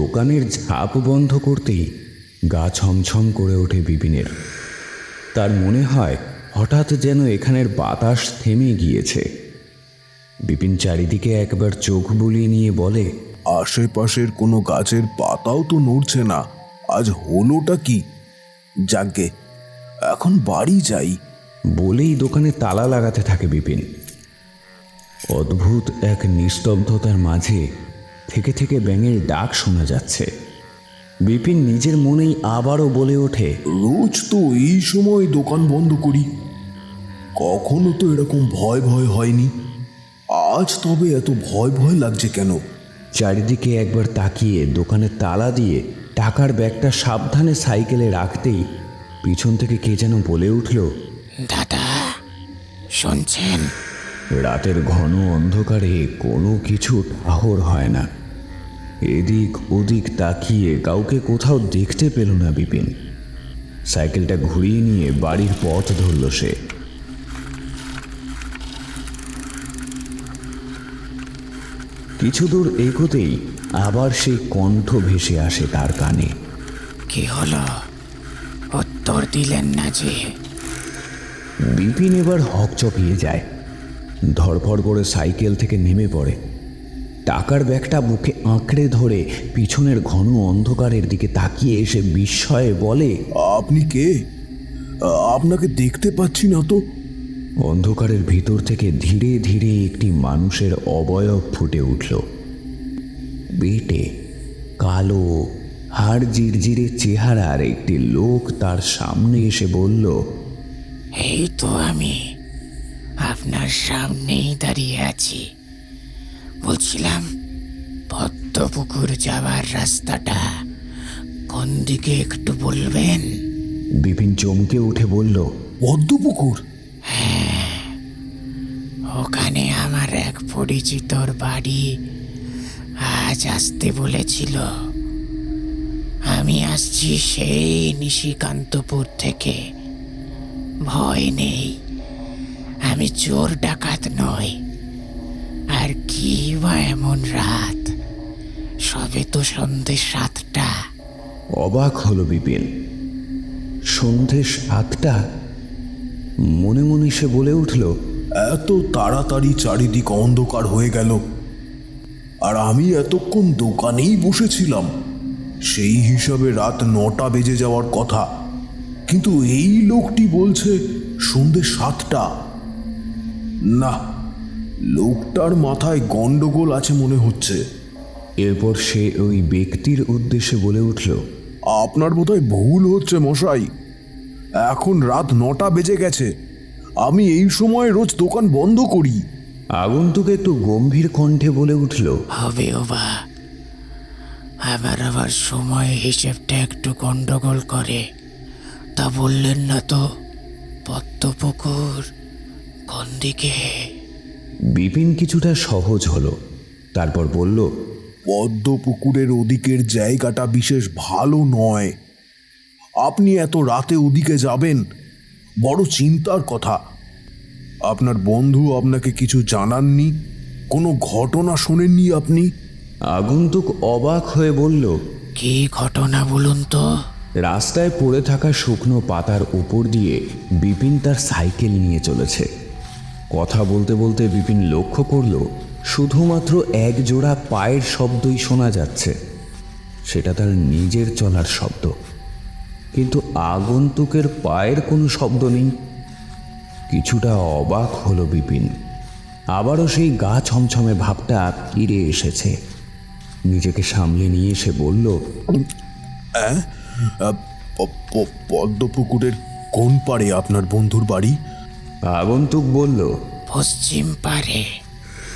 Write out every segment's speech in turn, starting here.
দোকানের ঝাঁপ বন্ধ করতেই গা ছমছম করে ওঠে বিপিনের। তার মনে হয় হঠাৎ যেন এখানের বাতাস থেমে গিয়েছে। বিপিন চারিদিকে একবার চোখ বুলিয়ে নিয়ে বলে আশেপাশের কোনো গাছের পাতাও তো নড়ছে না। আজ হলোটা কি? যাকে এখন বাড়ি যাই। বলেই দোকানে তালা লাগাতে থাকে বিপিন। অদ্ভুত এক নিস্তব্ধতার মাঝে থেকে থেকে ব্যাঙের ডাক শোনা যাচ্ছে। বিপিন নিজের মনেই আবারও বলে ওঠে রোজ তো এই সময় দোকান বন্ধ করি। কখনো তো এরকম ভয় ভয় হয়নি। আজ তবে এত ভয় ভয় লাগছে কেন? চারিদিকে একবার তাকিয়ে দোকানে তালা দিয়ে টাকার ব্যাগটা সাবধানে সাইকেলে রাখতেই পিছন থেকে কে যেন বলে উঠল দাদা শুনছেন? রাতের ঘন অন্ধকারে কোনো কিছু ঠাহর হয় না। এদিক ওদিক তাকিয়ে কাউকে কোথাও দেখতে পেল না বিপিন। সাইকেলটা ঘুরিয়ে নিয়ে বাড়ির পথ ধরল সে। কিছু দূর এগোতেই আবার সেই কণ্ঠ ভেসে আসে তার কানে। কি হলো? উত্তর দিলেন না যে। বিপিন এবার হকচকিয়ে যায়। ধরফড় করে সাইকেল থেকে নেমে পড়ে। টাকার ব্যাগটা বুকে আঁকড়ে ধরে পিছনের ঘন অন্ধকারের দিকে তাকিয়ে এসে বিস্ময়ে বলে আপনি কে? আপনাকে দেখতে পাচ্ছি না তো। অন্ধকারের ভিতর থেকে ধীরে ধীরে একটি মানুষের অবয়ব ফুটে উঠল। বেটে কালো হাড় জিরজিরে চেহারার একটি লোক তার সামনে এসে বলল এই তো আমি। আপনার সামনেই দাঁড়িয়ে আছি। বলছিলাম পদ্মপুকুর যাওয়ার রাস্তাটা কোন দিকে একটু বলবেন? বিপিন চমকে উঠে বলল পদ্মপুকুর? ওখানে আমার এক পরিচিতর বাড়ি আজ আসতে বলেছিল। আমি আসছি সেই নিশিকান্তপুর থেকে। ভয় নেই আমি চোর ডাকাত নই। আর কি বা এমন রাত? সবে তো সন্ধে সাতটা। অবাক হলো বিপিন। সন্ধে সাতটা? মনে মনে সে বলে উঠল এত তাড়াতাড়ি চারিদিক অন্ধকার হয়ে গেল আর আমি এতক্ষণ দোকানেই বসেছিলাম। সেই হিসাবে রাত নটা বেজে যাওয়ার কথা। কিন্তু এই লোকটি বলছে সন্ধে সাতটা। না লোকটার মাথায় গন্ডগোল আছে মনে হচ্ছে। এরপর সে ওই ব্যক্তির উদ্দেশ্যে বলে উঠল আপনার বোধহয় ভুল হচ্ছে মশাই। এখন রাত নটা বেজে গেছে। আমি এই সময় রোজ দোকান বন্ধ করি। আগন্তুক একটু গম্ভীর কণ্ঠে বলে উঠল হবে ও বা আবার আবার সময় হিসেবটা একটু গন্ডগোল করে। তা বললেন না তো? পদ্মপুকুর কোন দিকে? বিপিন কিছুটা সহজ হলো। তারপর বলল পদ্ম পুকুরের ওদিকের জায়গাটা বিশেষ ভালো নয়। আপনি এত রাতে ওদিকে যাবেন বড় চিন্তার কথা। আপনার বন্ধু আপনাকে কিছু জানাননি কোনো ঘটনা শোনেননি আপনি? আগন্তুক অবাক হয়ে বলল কি ঘটনা বলুন তো? রাস্তায় পড়ে থাকা শুকনো পাতার উপর দিয়ে বিপিন তার সাইকেল নিয়ে চলেছে। কথা বলতে বলতে বিপিন লক্ষ্য করল শুধুমাত্র এক জোড়া পায়ের শব্দই শোনা যাচ্ছে। সেটা তার নিজের চলার শব্দ। কিন্তু আগন্তুকের পায়ের কোনো শব্দ নেই। কিছুটা অবাক হলো বিপিন। আবারও সেই গা ছমছমে ভাবটা ফিরে এসেছে। নিজেকে সামলে নিয়ে সে বলল আহ, প- প- কোন পারে আপনার বন্ধুর বাড়ি? আগন্তুক বলল পশ্চিম পারে।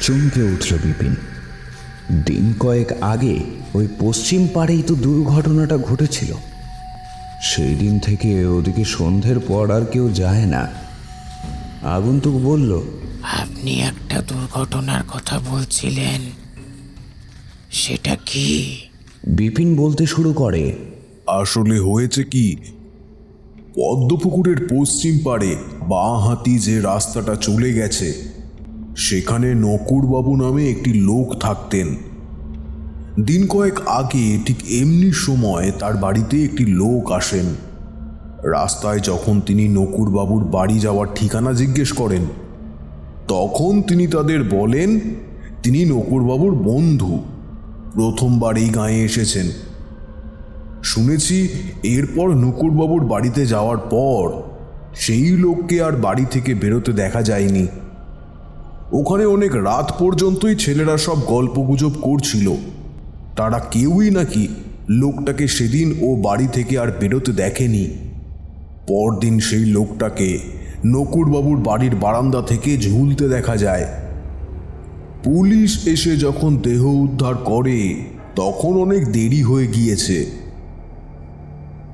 চমকে উঠল বিপিন। দিন কয়েক আগে ওই পশ্চিম পাড়েই তো দুর্ঘটনাটা ঘটেছিল। সেই দিন থেকে ওদিকে সন্ধ্যের পর আর কেউ যায় না। আগন্তুক বলল আপনি একটা দুর্ঘটনার কথা বলছিলেন। সেটা কি? বিপিন বলতে শুরু করে আসলে হয়েছে কি? পদ্মপুকুরের পশ্চিম পাড়ে বাঁ হাতি যে রাস্তাটা চলে গেছে, সেখানে নকুরবাবু নামে একটি লোক থাকতেন। দিন কয়েক আগে ঠিক এমনি সময় তার বাড়িতে একটি লোক আসেন। রাস্তায় যখন তিনি নকুরবাবুর বাড়ি যাওয়ার ঠিকানা জিজ্ঞেস করেন, তখন তিনি তাদের বলেন, তিনি নকুরবাবুর বন্ধু। প্রথমবার এই গাঁয়ে এসেছেন। শুনেছি এরপর নকুরবাবুর বাড়িতে যাওয়ার পর সেই লোককে আর বাড়ি থেকে বেরোতে দেখা যায়নি। ওখানে অনেক রাত পর্যন্তই ছেলেরা সব গল্পগুজব করছিল। তারা কেউই নাকি লোকটাকে সেদিন ও বাড়ি থেকে আর বেরোতে দেখেনি। পরদিন সেই লোকটাকে নকুরবাবুর বাড়ির বারান্দা থেকে ঝুলতে দেখা যায়। পুলিশ এসে যখন দেহ উদ্ধার করে, তখন অনেক দেরি হয়ে গিয়েছে।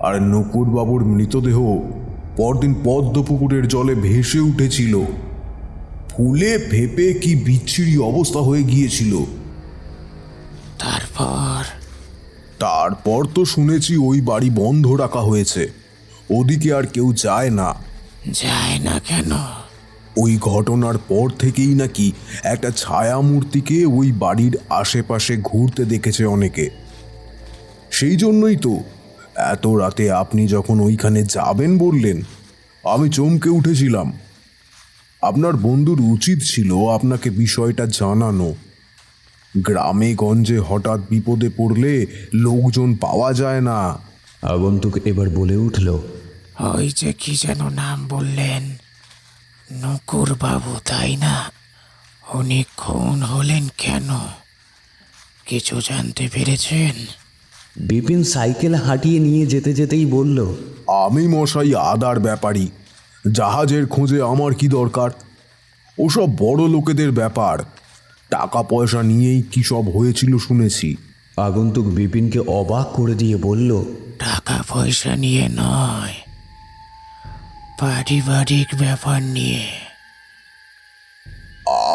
আর নকুরবাবুর মৃতদেহ পরদিন পদ্মপুকুরের জলে ভেসে উঠেছিল। ফুলে ভেপে কি বিচ্ছিরি অবস্থা হয়ে গিয়েছিল। তারপর? তারপর তো শুনেছি ওই বাড়ি বন্ধ রাখা হয়েছে। ওদিকে আর কেউ যায় না। যায় না কেন? ওই ঘটনার পর থেকেই নাকি একটা ছায়া মূর্তিকে ওই বাড়ির আশেপাশে ঘুরতে দেখেছে অনেকে। সেই জন্যই তো এত রাতে আপনি যখন ওইখানে যাবেন বললেন আমি চমকে উঠেছিলাম। আপনার বন্ধুর উচিত ছিল আপনাকে বিষয়টা জানানো। গ্রামে গঞ্জে হঠাৎ বিপদে পড়লে লোকজন পাওয়া যায় না। আগন্তুক এবার বলে উঠল ওই যে কি যেন নাম বললেন নকুর বাবু তাই না? উনি খুন হলেন কেন? কিছু জানতে পেরেছেন? বিপিন সাইকেল হাঁটিয়ে নিয়ে যেতে যেতেই বলল আমি মশাই আদার ব্যাপারী। জাহাজের খোঁজে আমার কি দরকার? ওসব বড় লোকেদের ব্যাপার। টাকা পয়সা নিয়েই কি সব হয়েছিল শুনেছি। আগন্তুক বিপিনকে অবাক করে দিয়ে বলল টাকা পয়সা নিয়ে নয় পারিবারিক ব্যাপার নিয়ে।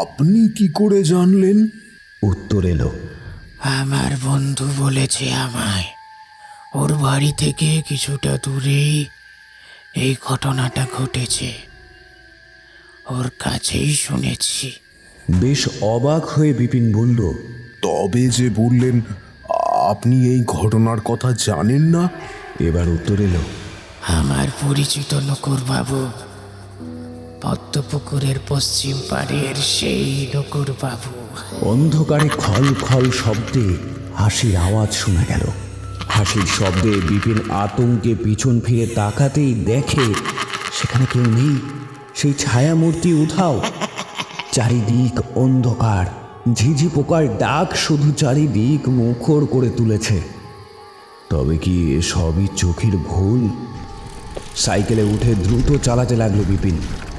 আপনি কি করে জানলেন? উত্তর এলো আমার বন্ধু বলেছে আমায় ওর বাড়ি থেকে কিছুটা দূরেই এই ঘটনাটা ঘটেছে। ওর কাছেই শুনেছি। বেশ অবাক হয়ে বিপিন বলল তবে যে বললেন আপনি এই ঘটনার কথা জানেন না? এবার উত্তর এলো। আমার পরিচিত নকুর বাবু পদ্মপুকুরের পশ্চিম পাড়ের সেই নকুর বাবু অন্ধকারে খল খল শব্দে হাসির আওয়াজ শোনা গেল। হাসির শব্দে বিপিন আতঙ্কে পিছন ফিরে তাকাতেই দেখে সেখানে কেউ নেই। সেই ছায়ামূর্তি উঠাও চারিদিক অন্ধকার। ঝিঝি পোকার ডাক শুধু চারিদিক মুখর করে তুলেছে। তবে কি সবই চোখের ভুল? সাইকেলে উঠে দ্রুত চালাতে লাগল বিপিন।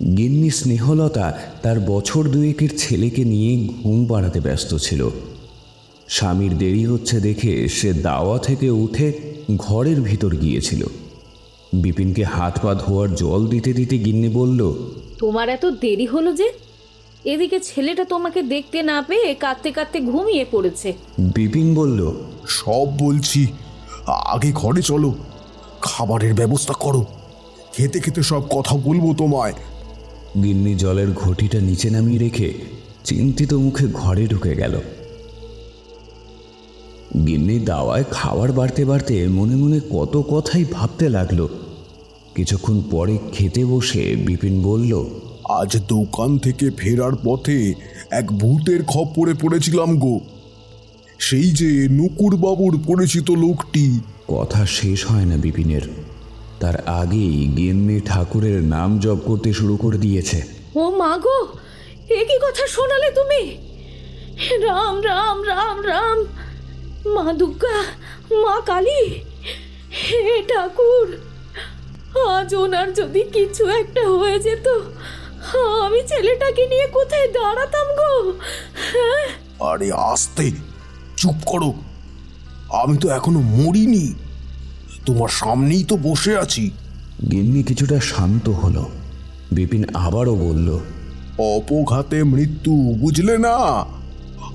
গিন্নি স্নেহলতা তার বছর দুয়েকের ছেলেকে নিয়ে ঘুম পাড়াতে ব্যস্ত ছিল। স্বামীর দেরি হচ্ছে দেখে সে দাওয়া থেকে উঠে ঘরের ভিতর গিয়েছিল। বিপিনকে হাত পা ধোয়ার জল দিতে দিতে গিন্নি বলল তোমার এত দেরি হলো যে? এদিকে ছেলেটা তোমাকে দেখতে না পেয়ে কাঁদতে কাঁদতে ঘুমিয়ে পড়েছে। বিপিন বলল সব বলছি। আগে ঘরে চলো। খাবারের ব্যবস্থা করো। খেতে খেতে সব কথা বলব তোমায়। গিন্নি জলের ঘটিটা নিচে নামিয়ে রেখে চিন্তিত মুখে ঘরে ঢুকে গেল। গিন্নি দাওয়ায় খাবার বাড়তে বাড়তে মনে মনে কত কথাই ভাবতে লাগল। কিছুক্ষণ পরে খেতে বসে বিপিন বলল আজ দোকান থেকে ফেরার পথে এক ভূতের খপ্পরে পড়েছিলাম গো। সেই যে নুকুর বাবুর পরিচিত লোকটি। কথা শেষ হয় না বিপিনের। তার আগেই গিন্নি ঠাকুরের নাম জপ করতে শুরু করে দিয়েছে। ও মা গো এ কি কথা শোনালে তুমি? রাম রাম রাম রাম। মা দুর্গা মা কালী হে ঠাকুর আজ ওনার যদি কিছু একটা হয়ে যেত আমি ছেলেটাকে নিয়ে কোথায় দাঁড়াতাম গো? হ্যাঁ? আরে আস্তে চুপ করো। আমি তো এখনও মরিনি। তোমার সামনেই তো বসে আছি। গিন্নি কিছুটা শান্ত হলো। বিপিন আবারও বলল অপঘাতে মৃত্যু বুঝলে না?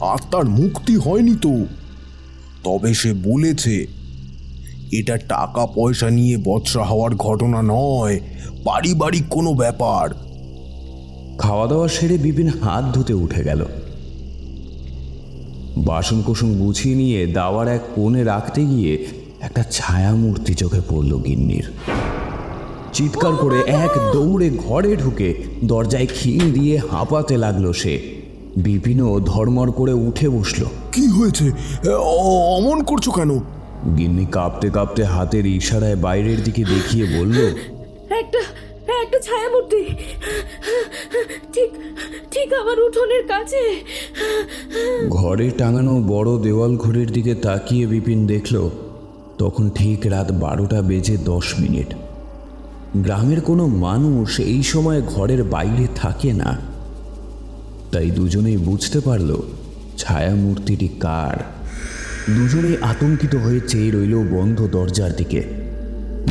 আত্মার মুক্তি হয়নি তো। তবে সে বলেছে এটা টাকা পয়সা নিয়ে বৎসা হওয়ার ঘটনা নয় পারিবারিক কোনো ব্যাপার। খাওয়া দাওয়া সেরে বিপিন হাত ধুতে উঠে গেল। বাসন কোসন গুছিয়ে নিয়ে দাওয়ার এক কোণে রাখতে গিয়ে একটা ছায়া মূর্তি চোখে পড়ল গিন্নির। চিৎকার করে এক দৌড়ে ঘরে ঢুকে দরজায় খিল দিয়ে হাঁপাতে লাগল সে। বিপিনও ধর্মর করে উঠে বসল। কি হয়েছে? অ- অমন করছ কেন? গিন্নি কাঁপতে কাঁপতে হাতের ইশারায় বাইরের দিকে দেখিয়ে বলল একটা একটা ছায়ামূর্তি। ঠিক ঠিক আমার উঠোনের কাছে। ঘরে টাঙানো বড় দেওয়াল ঘড়ির দিকে তাকিয়ে বিপিন দেখল তখন ঠিক রাত বারোটা বেজে দশ মিনিট। গ্রামের কোনো মানুষ এই সময় ঘরের বাইরে থাকে না। তাই দুজনেই বুঝতে পারল ছায়া মূর্তিটি কার। দুজনেই আতঙ্কিত হয়ে চেয়ে রইল বন্ধ দরজার দিকে।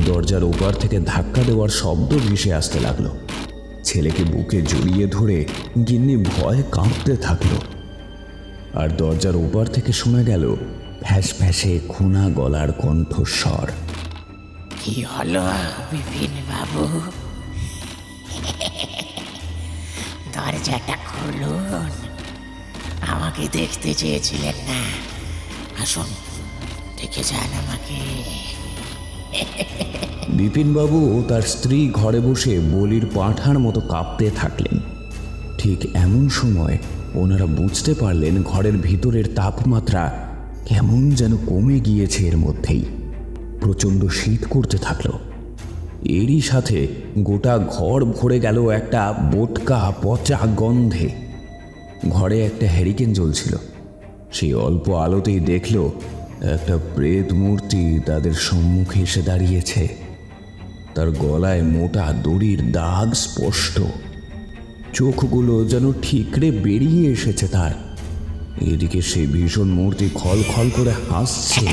দরজার ওপার থেকে ধাক্কা দেওয়ার শব্দ ভেসে আসতে লাগল। ছেলেকে বুকে জড়িয়ে ধরে গিন্নি ভয়ে কাঁপতে থাকল। আর দরজার ওপার থেকে শোনা গেল ফ্যাস ফ্যাসে খুনা গলার কণ্ঠস্বর। কি হলো? বিপিন বাবু? দরজাটা খুলুন। আমাকে দেখতে চেয়েছিলেন না। আসুন দেখে যান আমাকে। বিপিনবাবু ও তার স্ত্রী ঘরে বসে বলির পাঁঠার মতো কাঁপতে থাকলেন। ঠিক এমন সময় ওনারা বুঝতে পারলেন ঘরের ভিতরের তাপমাত্রা কেমন যেন কমে গিয়েছে এর মধ্যেই। প্রচণ্ড শীত করতে থাকল। এরই সাথে গোটা ঘর ভরে গেল একটা বোটকা পচা গন্ধে। ঘরে একটা হ্যারিকেন জ্বলছিল। সেই অল্প আলোতেই দেখল, একটা প্রেত মূর্তি তাদের সম্মুখে এসে দাঁড়িয়েছে। তার গলায় মোটা দড়ির দাগ স্পষ্ট। চোখগুলো যেন ঠিকরে বেরিয়ে এসেছে তার। এদিকে সেই ভীষণ মূর্তি খল খল করে হাসছে।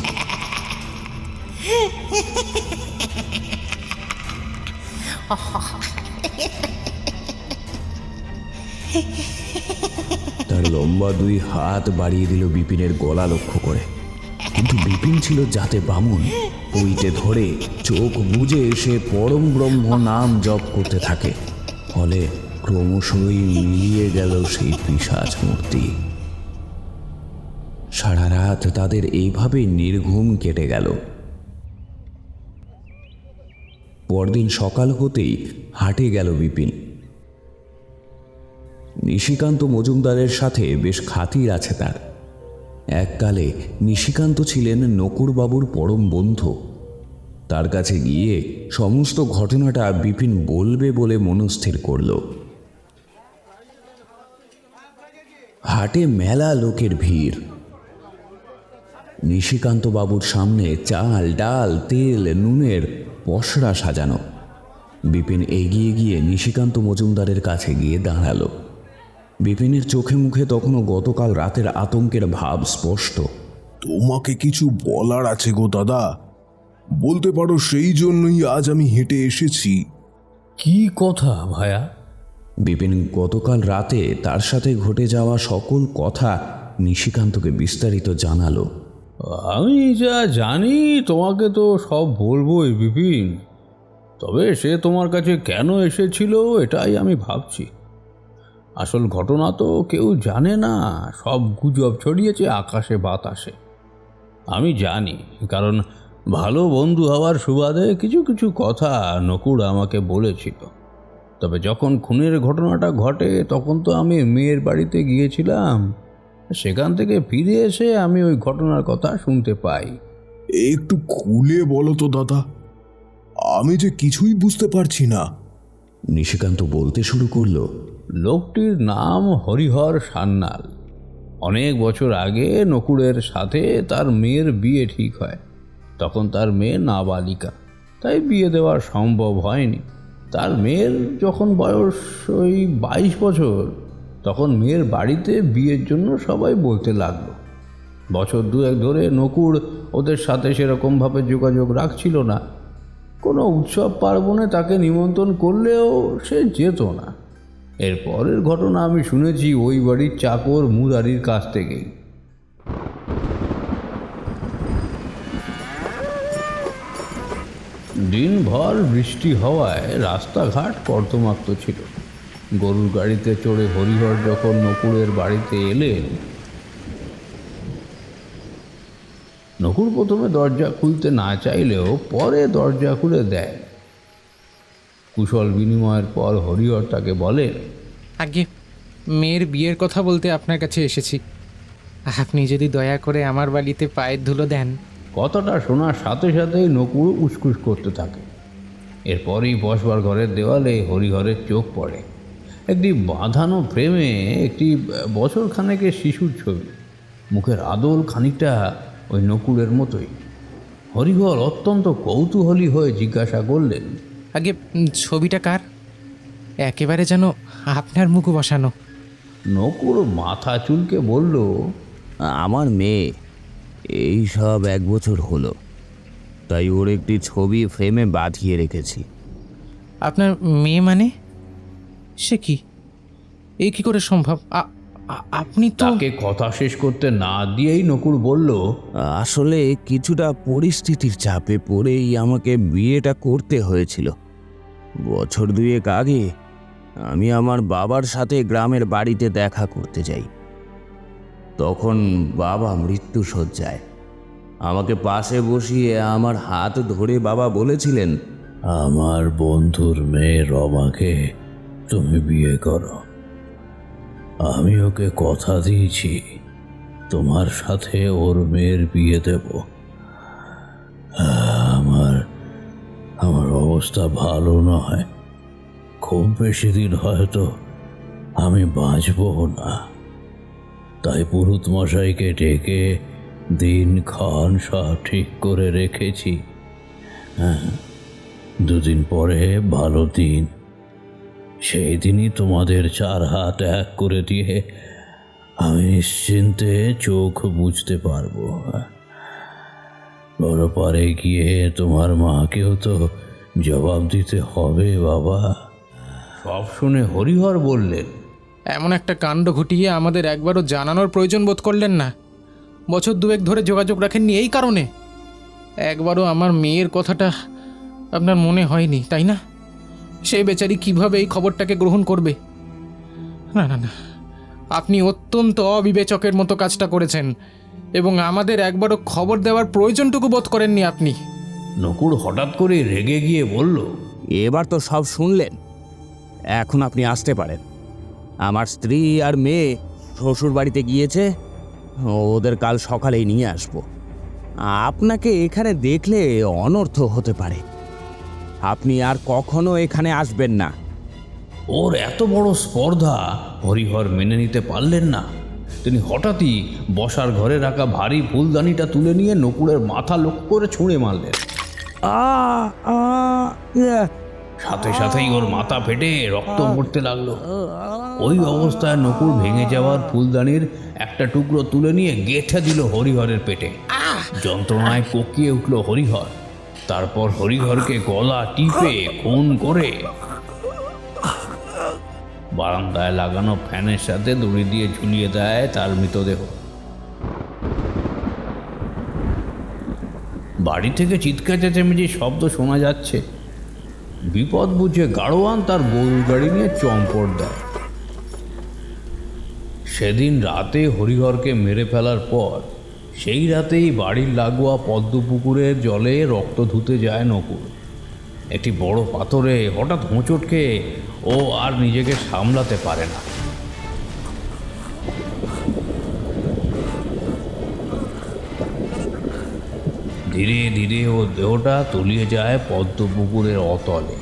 তার লম্বা দুই হাত বাড়িয়ে দিল বিপিনের গলা লক্ষ্য করে। কিন্তু বিপিন ছিল যাতে বামুন ওইটে ধরে চোখ বুজে এসে পরম ব্রহ্ম নাম জপ করতে থাকে। ফলে ক্রমশই মিলিয়ে গেল সেই পিসাচ মূর্তি। সারা রাত তাদের এইভাবে নির্ঘুম কেটে গেল। পরদিন সকাল হতেই হাটে গেল বিপিন। নিশিকান্ত মজুমদারের সাথে বেশ খাতির আছে তার। এককালে নিশিকান্ত ছিলেন নকুরবাবুর পরম বন্ধু। তার কাছে গিয়ে সমস্ত ঘটনাটা বিপিন বলবে বলে মনস্থির করল। হাটে মেলা লোকের ভিড়। নিশিকান্ত বাবুর সামনে চাল ডাল তেল নুনের পসরা সাজানো। বিপিন এগিয়ে গিয়ে নিশিকান্ত মজুমদারের কাছে গিয়ে দাঁড়াল। বিপিনের চোখে মুখে তখনও গতকাল রাতের আতঙ্কের ভাব স্পষ্ট। তোমাকে কিছু বলার আছে গো দাদা। বলতে পারো সেই জন্যই আজ আমি হেঁটে এসেছি। কি কথা ভায়া? বিপিন গতকাল রাতে তার সাথে ঘটে যাওয়া সকল কথা নিশিকান্তকে বিস্তারিত জানালো। আমি যা জানি, তোমাকে তো সব বলবোই, বিপিন। তবে সে তোমার কাছে কেন এসেছিল, এটাই আমি ভাবছি। আসল ঘটনা তো কেউ জানে না, সব গুজব ছড়িয়েছে আকাশে বাতাসে। আমি জানি, কারণ ভালো বন্ধু হওয়ার সুবাদে কিছু কিছু কথা নকুর আমাকে বলেছিল। তবে যখন খুনের ঘটনাটা ঘটে, তখন তো আমি মেয়ের বাড়িতে গিয়েছিলাম। সেখান থেকে ফিরে এসে আমি ওই ঘটনার কথা শুনতে পাই। একটু খুলে বলো তো দাদা। আমি যে কিছুই বুঝতে পারছি না। নিশিকান্ত বলতে শুরু করল লোকটির নাম হরিহর সান্যাল। অনেক বছর আগে নকুরের সাথে তার মেয়ের বিয়ে ঠিক হয়। তখন তার মেয়ে নাবালিকা। তাই বিয়ে দেওয়া সম্ভব হয়নি। তার মেয়ের যখন বয়স ওই বাইশ বছর তখন মেয়ের বাড়িতে বিয়ের জন্য সবাই বলতে লাগল। বছর দুয়েক ধরে নকুর ওদের সাথে সেরকমভাবে যোগাযোগ রাখছিল না। কোনো উৎসব পার্বণে তাকে নিমন্ত্রণ করলেও সে যেত না। এর পরের ঘটনা আমি শুনেছি ওই বাড়ির চাকর মুরারির কাছ থেকেই। দিনভর বৃষ্টি হওয়ায় রাস্তাঘাট কর্দমাক্ত ছিল। গরুর গাড়িতে চড়ে হরিহর যখন নকুরের বাড়িতে এলেন নকুর প্রথমে দরজা খুলতে না চাইলেও পরে দরজা খুলে দেয়। কুশল বিনিময়ের পর হরিহর তাকে বলে আগে মেয়ের বিয়ের কথা বলতে আপনার কাছে এসেছি। আপনি যদি দয়া করে আমার বাড়িতে পায়ের ধুলো দেন। কথাটা শোনার সাথে সাথেই নকুর উসকুস করতে থাকে। এরপরেই বসবার ঘরের দেওয়ালে হরিহরের চোখ পড়ে। একটি বাঁধানো ফ্রেমে একটি বছর খানেকের শিশুর ছবি। মুখের আদল খানিকটা ওই নকুরের মতোই। হরিহর অত্যন্ত কৌতূহলী হয়ে জিজ্ঞাসা করলেন আগে ছবিটা কার? একেবারে যেন আপনার মুখ বসানো। নকুর মাথা চুলকে বলল আমার মেয়ে এই সব এক বছর হলো। তাই ওর একটি ছবি ফ্রেমে বাঁধিয়ে রেখেছি। আপনার মেয়ে মানে? সে কি? এই কি করে সম্ভব? আপনি তো তাকে কথা শেষ করতে না দিয়েই নকুর বলল আসলে কিছুটা পরিস্থিতির চাপে পড়েই আমাকে বিয়েটা করতে হয়েছিল। বছর দুয়েক আগে আমি আমার বাবার সাথে গ্রামের বাড়িতে দেখা করতে যাই। তখন বাবা মৃত্যু শয্যায় আমাকে পাশে বসিয়ে আমার হাত ধরে বাবা বলেছিলেন আমার বন্ধুর মেয়ে রমাকে তুমি বিয়ে করো। আমি ওকে কথা দিয়েছি, তোমার সাথে ওর মেয়ের বিয়ে দেব। আমার আমার অবস্থা ভালো নয়। খুব বেশি দিন হয়তো আমি বাঁচবো না। তাই পুরুত মশাইকে ডেকে দিন খান সব ঠিক করে রেখেছি। হ্যাঁ দুদিন পরে ভালো দিন। সেই দিনই তোমাদের চার হাত এক করে দিয়ে আমি নিশ্চিন্তে চোখ বুঝতে পারব। বড় পারে গিয়ে তোমার মাকেও তো জবাব দিতে হবে বাবা। সব শুনে হরিহর বললেন এমন একটা কাণ্ড ঘটিয়ে আমাদের একবারও জানানোর প্রয়োজন বোধ করলেন না। বছর দুয়েক ধরে যোগাযোগ রাখেননি এই কারণে। একবারও আমার মেয়ের কথাটা আপনার মনে হয়নি তাই না? সেই বেচারি কীভাবে এই খবরটাকে গ্রহণ করবে? না না না। আপনি অত্যন্ত অবিবেচকের মতো কাজটা করেছেন এবং আমাদের একবারও খবর দেওয়ার প্রয়োজনটুকু বোধ করেননি আপনি। নকুর হঠাৎ করে রেগে গিয়ে বলল এবার তো সব শুনলেন। এখন আপনি আসতে পারেন। আমার স্ত্রী আর মেয়ে শ্বশুর বাড়িতে গিয়েছে ওদের কাল সকালেই নিয়ে আসব। আপনাকে এখানে দেখলে অনর্থ হতে পারে। আপনি আর কখনো এখানে আসবেন না। ওর এত বড় স্পর্ধা হরিহর মেনে নিতে পারলেন না। তিনি হঠাৎই বসার ঘরে রাখা ভারী ফুলদানিটা তুলে নিয়ে নকুরের মাথা লক্ষ্য করে ছুঁড়ে মারলেন। আ আ সাথে সাথেই ওর মাথা ফেটে রক্ত পড়তে লাগল। ওই অবস্থায় নকুর ভেঙে যাওয়ার ফুলদানির একটা টুকরো তুলে নিয়ে গেঁথে দিল হরিহরের পেটে। যন্ত্রণায় কোকিয়ে উঠল হরিহর। তারপর হরিহরকে গলা টিপে খুন করে। বারান্দায় লাগানো ফ্যানের সাথে দড়ি দিয়ে ঝুলিয়ে দেয় তার মৃতদেহ। বাড়ি থেকে চিৎকার চেঁচামেচি শব্দ শোনা যাচ্ছে। বিপদ বুঝে গাড়োয়ান তার গরুর গাড়ি নিয়ে চম্পট দেয়। সেদিন রাতে হরিহরকে মেরে ফেলার পর সেই রাতেই বাড়ির লাগোয়া পদ্মপুকুরের জলে রক্ত ধুতে যায় নকুর একটি বড় পাথরে হঠাৎ হোঁচট খেয়ে ও আর নিজেকে সামলাতে পারে না। ধীরে ধীরে ও দেহটা তলিয়ে যায় পদ্মপুকুরের অতলে।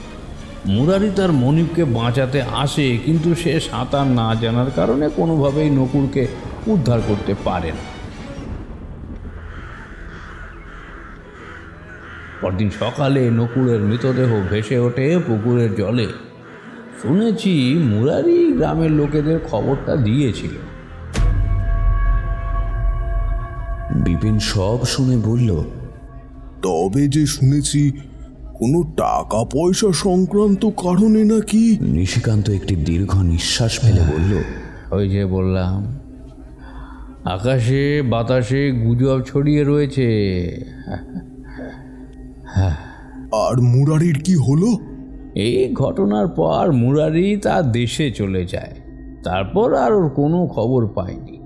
মুরারি তার মনিবকে বাঁচাতে আসে, কিন্তু সে সাঁতার না জানার কারণে কোনোভাবেই নকুরকে উদ্ধার করতে পারে না। পরদিন সকালে নকুরের মৃতদেহ ভেসে ওঠে পুকুরের জলে। শুনেছি মুরারি গ্রামের লোকেদের খবরটা দিয়েছিল। বিপিন সব শুনে বলল তবে যে শুনেছি কোনো টাকা পয়সা সংক্রান্ত কারণে নাকি? নিশিকান্ত একটি দীর্ঘ নিঃশ্বাস ফেলে বলল ওই যে বললাম আকাশে বাতাসে গুজব ছড়িয়ে রয়েছে। আর মুরারির কি হলো? এই ঘটনার পর মুরারি তার দেশে চলে যায়। তারপর আর ওর কোনো খবর পায়নি।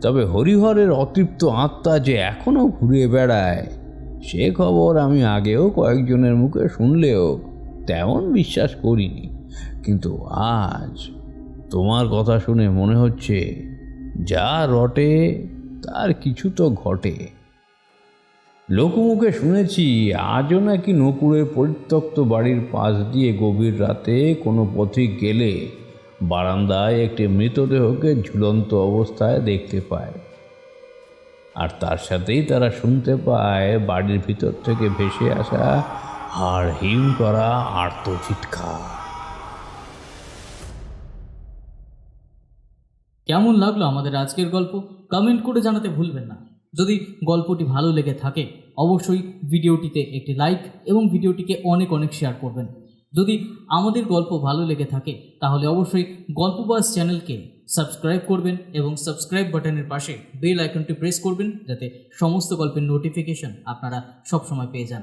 তবে হরিহরের অতৃপ্ত আত্মা যে এখনও ঘুরে বেড়ায়, সে খবর আমি আগেও কয়েকজনের মুখে শুনলেও তেমন বিশ্বাস করিনি। কিন্তু আজ তোমার কথা শুনে মনে হচ্ছে, যা রটে তার কিছু তো ঘটে। লোকমুখে শুনেছি, আজও নাকি নকুড়ের পরিত্যক্ত বাড়ির পাশ দিয়ে গভীর রাতে কোনো পথিক গেলে বারান্দায় একটি মৃতদেহকে ঝুলন্ত অবস্থায় দেখতে পায়। আর তার সাথেই তারা শুনতে পায়, বাড়ির ভিতর থেকে ভেসে আসা হাড় হিম করা আর্ত চিৎকার। কেমন লাগল আমাদের আজকের গল্প? কমেন্ট করে জানাতে ভুলবেন না। যদি গল্পটি ভালো লেগে থাকে, অবশ্যই ভিডিওটিতে একটি লাইক এবং ভিডিওটিকে অনেক অনেক শেয়ার করবেন। যদি আমাদের গল্প ভালো লেগে থাকে, তাহলে অবশ্যই গল্পবাস চ্যানেলকে সাবস্ক্রাইব করবেন এবং সাবস্ক্রাইব বাটনের পাশে বেল আইকনটি প্রেস করবেন, যাতে সমস্ত গল্পের নোটিফিকেশন আপনারা সবসময় পেয়ে যান।